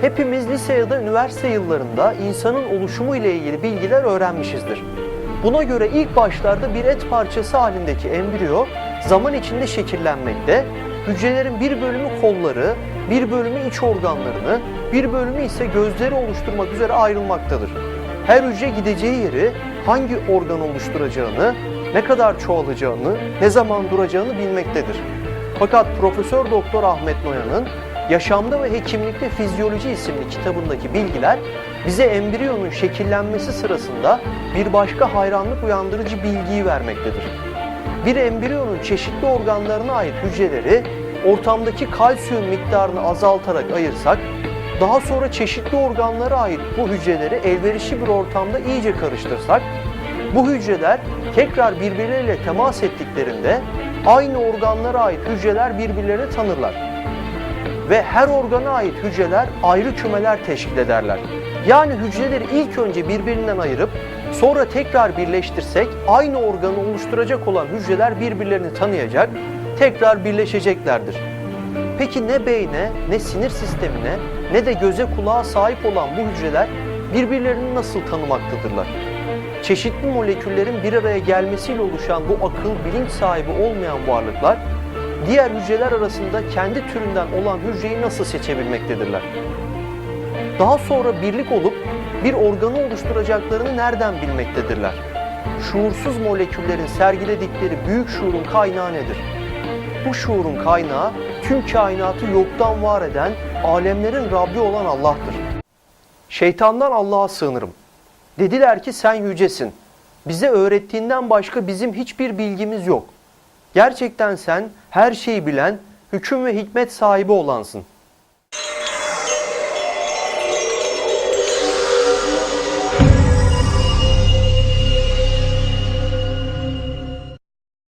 Hepimiz lise ya da üniversite yıllarında insanın oluşumu ile ilgili bilgiler öğrenmişizdir. Buna göre ilk başlarda bir et parçası halindeki embriyo zaman içinde şekillenmekte, hücrelerin bir bölümü kolları, bir bölümü iç organlarını, bir bölümü ise gözleri oluşturmak üzere ayrılmaktadır. Her hücre gideceği yeri, hangi organ oluşturacağını, ne kadar çoğalacağını, ne zaman duracağını bilmektedir. Fakat Profesör Doktor Ahmet Noyan'ın Yaşamda ve Hekimlikte Fizyoloji isimli kitabındaki bilgiler bize embriyonun şekillenmesi sırasında bir başka hayranlık uyandırıcı bilgiyi vermektedir. Bir embriyonun çeşitli organlarına ait hücreleri ortamdaki kalsiyum miktarını azaltarak ayırsak, daha sonra çeşitli organlara ait bu hücreleri elverişli bir ortamda iyice karıştırsak, bu hücreler tekrar birbirleriyle temas ettiklerinde aynı organlara ait hücreler birbirlerini tanırlar ve her organa ait hücreler ayrı kümeler teşkil ederler. Yani hücreleri ilk önce birbirinden ayırıp sonra tekrar birleştirsek aynı organı oluşturacak olan hücreler birbirlerini tanıyacak, tekrar birleşeceklerdir. Peki ne beyne, ne sinir sistemine, ne de göze kulağa sahip olan bu hücreler birbirlerini nasıl tanımaktadırlar? Çeşitli moleküllerin bir araya gelmesiyle oluşan bu akıl, bilinç sahibi olmayan varlıklar diğer hücreler arasında kendi türünden olan hücreyi nasıl seçebilmektedirler? Daha sonra birlik olup bir organı oluşturacaklarını nereden bilmektedirler? Şuursuz moleküllerin sergiledikleri büyük şuurun kaynağı nedir? Bu şuurun kaynağı tüm kainatı yoktan var eden alemlerin Rabbi olan Allah'tır. Şeytandan Allah'a sığınırım. Dediler ki sen yücesin. Bize öğrettiğinden başka bizim hiçbir bilgimiz yok. Gerçekten sen her şeyi bilen, hüküm ve hikmet sahibi olansın.